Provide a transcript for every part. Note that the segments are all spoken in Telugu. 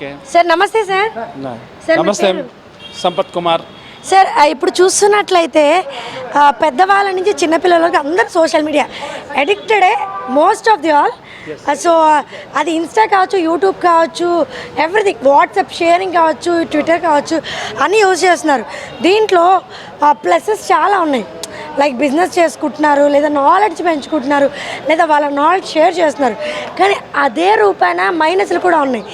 ఓకే. సార్ నమస్తే సార్. సార్, నమస్తే? సంపత్ కుమార్. సార్ ఇప్పుడు చూస్తున్నట్లయితే పెద్దవాళ్ళ నుంచి చిన్నపిల్లలకి అందరు social media. అడిక్టెడే most of the all so అది ఇన్స్టా కావచ్చు యూట్యూబ్ కావచ్చు ఎవ్రీథింగ్ వాట్సాప్ షేరింగ్ కావచ్చు ట్విట్టర్ కావచ్చు అన్నీ యూజ్ చేస్తున్నారు. దీంట్లో ప్లసెస్ చాలా ఉన్నాయి. లైక్ బిజినెస్ చేసుకుంటున్నారు లేదా నాలెడ్జ్ పెంచుకుంటున్నారు లేదా వాళ్ళ నాలెడ్జ్ షేర్ చేస్తున్నారు. కానీ అదే రూపాయన మైనస్లు కూడా ఉన్నాయి.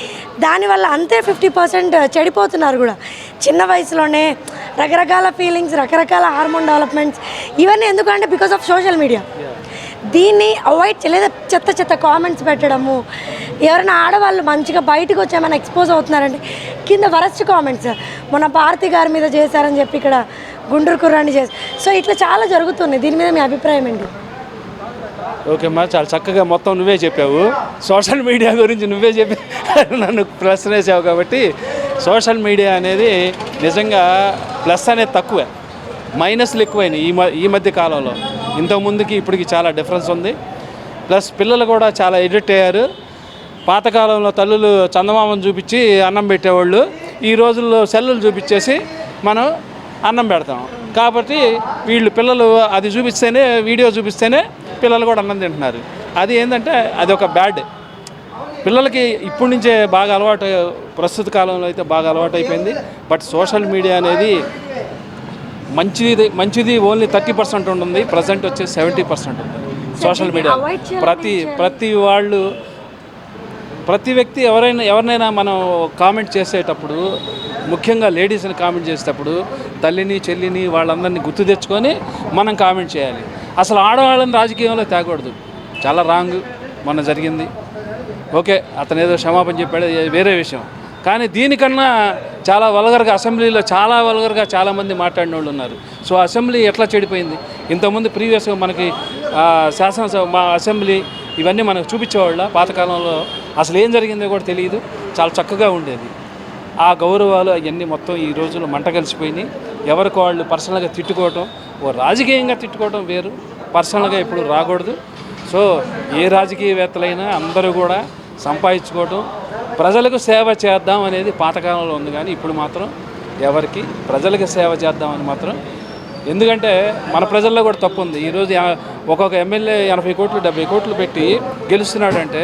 దానివల్ల అంతే ఫిఫ్టీ పర్సెంట్ చెడిపోతున్నారు కూడా. చిన్న వయసులోనే రకరకాల ఫీలింగ్స్ రకరకాల హార్మోన్ డెవలప్మెంట్స్ ఇవన్నీ ఎందుకంటే బికాస్ ఆఫ్ సోషల్ మీడియా దీన్ని అవాయిడ్ చేయలేదు. చెత్త చెత్త కామెంట్స్ పెట్టడము. ఎవరైనా ఆడవాళ్ళు మంచిగా బయటకు వచ్చి ఏమైనా ఎక్స్పోజ్ అవుతున్నారంటే కింద వరస్ట్ కామెంట్స్ మన భారతి గారి మీద చేశారని చెప్పి ఇక్కడ గుండ్రు కుర్రాన్ని చేసి. సో ఇట్లా చాలా జరుగుతుంది దీని మీద మీ అభిప్రాయం ఏంటి? ఓకే అమ్మా చాలా చక్కగా మొత్తం నువ్వే చెప్పావు. సోషల్ మీడియా గురించి నువ్వే చెప్పి నన్ను ప్రశ్న వేసావు కాబట్టి సోషల్ మీడియా అనేది నిజంగా ప్లస్ అనేది తక్కువే. మైనస్లు ఎక్కువైనాయి ఈ ఈ మధ్య కాలంలో. ఇంతకు ముందుకి ఇప్పటికి చాలా డిఫరెన్స్ ఉంది. ప్లస్ పిల్లలు కూడా చాలా ఎడిట్ అయ్యారు. పాతకాలంలో తల్లులు చందమామను చూపించి అన్నం పెట్టేవాళ్ళు. ఈ రోజుల్లో సెల్లులు చూపించేసి మనం అన్నం పెడతాం. కాబట్టి వీళ్ళు పిల్లలు అది చూపిస్తేనే వీడియో చూపిస్తేనే పిల్లలు కూడా అన్నం తింటున్నారు. అది ఏంటంటే అది ఒక బ్యాడ్. పిల్లలకి ఇప్పటి నుంచే బాగా అలవాటు ప్రస్తుత కాలంలో అయితే బాగా అలవాటు అయిపోయింది బట్ సోషల్ మీడియా అనేది మంచిది మంచిది ఓన్లీ థర్టీ పర్సెంట్ ఉంటుంది. ప్రజెంట్ వచ్చేసి సెవెంటీ పర్సెంట్ ఉంది. Social media. ప్రతి ప్రతి వాళ్ళు ప్రతి వ్యక్తి ఎవరైనా ఎవరినైనా మనం కామెంట్ చేసేటప్పుడు ముఖ్యంగా లేడీస్ని కామెంట్ చేసేటప్పుడు తల్లిని చెల్లిని వాళ్ళందరినీ గుర్తు తెచ్చుకొని మనం కామెంట్ చేయాలి. అసలు ఆడవాళ్ళని రాజకీయంలో తేకూడదు. చాలా రాంగ్. మొన్న జరిగింది. ఓకే అతను ఏదో క్షమాపణ చెప్పాడు. వేరే విషయం. కానీ దీనికన్నా చాలా వల్గర్గా అసెంబ్లీలో చాలా వల్గర్గా చాలామంది మాట్లాడిన వాళ్ళు ఉన్నారు. సో అసెంబ్లీ ఎట్లా చెడిపోయింది? ఇంతకుముందు ప్రీవియస్గా మనకి శాసనసభ మా అసెంబ్లీ ఇవన్నీ మనకు చూపించేవాళ్ళ పాతకాలంలో అసలు ఏం జరిగిందో కూడా తెలియదు. చాలా చక్కగా ఉండేది. ఆ గౌరవాలు అవన్నీ మొత్తం ఈ రోజుల్లో మంట కలిసిపోయినాయి. ఎవరికి వాళ్ళు పర్సనల్గా తిట్టుకోవటం ఓ రాజకీయంగా తిట్టుకోవటం వేరు. పర్సనల్గా ఇప్పుడు రాకూడదు. సో ఏ రాజకీయవేత్తలైనా అందరూ కూడా సంపాదించుకోవటం ప్రజలకు సేవ చేద్దాం అనేది పాతకాలంలో ఉంది కానీ ఇప్పుడు మాత్రం ఎవరికి ప్రజలకు సేవ చేద్దామని మాత్రం ఎందుకంటే మన ప్రజల్లో కూడా తప్పు ఉంది. ఈరోజు ఒక్కొక్క ఎమ్మెల్యే ఎనభై కోట్లు డెబ్బై కోట్లు పెట్టి గెలుస్తున్నాడంటే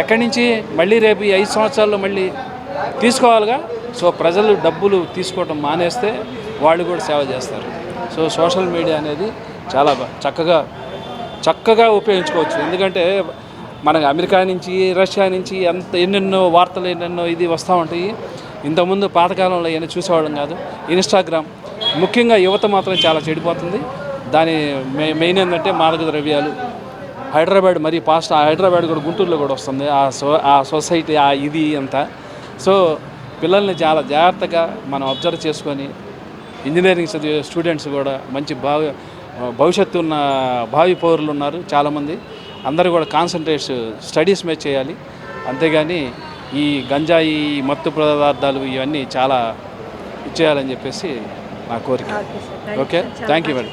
ఎక్కడి నుంచి మళ్ళీ రేపు ఈ ఐదు సంవత్సరాల్లో మళ్ళీ తీసుకోవాలిగా? సో ప్రజలు డబ్బులు తీసుకోవటం మానేస్తే వాళ్ళు కూడా సేవ చేస్తారు. సో సోషల్ మీడియా అనేది చాలా చక్కగా చక్కగా ఉపయోగించుకోవచ్చు. ఎందుకంటే మనకి అమెరికా నుంచి రష్యా నుంచి ఎంత ఎన్నెన్నో వార్తలు ఎన్నెన్నో ఇది వస్తూ ఉంటాయి. ఇంతకుముందు పాతకాలంలో ఏమైనా చూసేవాళ్ళం కాదు. ఇన్స్టాగ్రామ్ ముఖ్యంగా యువత మాత్రం చాలా చెడిపోతుంది. దాని మె- మెయిన్ ఏంటంటే మాదక ద్రవ్యాలు. హైదరాబాద్ మరి పాస్ట్ హైదరాబాద్ కూడా గుంటూరులో కూడా వస్తుంది. ఆ సో ఆ సొసైటీ ఆ ఇది అంతా. సో పిల్లల్ని చాలా జాగ్రత్తగా మనం అబ్జర్వ్ చేసుకొని ఇంజనీరింగ్ చదివే స్టూడెంట్స్ కూడా మంచి భావి భవిష్యత్తు ఉన్న భావి పౌరులు ఉన్నారు చాలామంది. అందరూ కూడా కాన్సన్ట్రేట్ స్టడీస్ మీద చేయాలి. అంతేగాని ఈ గంజాయి మత్తు పదార్థాలు ఇవన్నీ చాలా ఇచ్చేయాలని చెప్పేసి నా కోరిక. Okay thank you madam.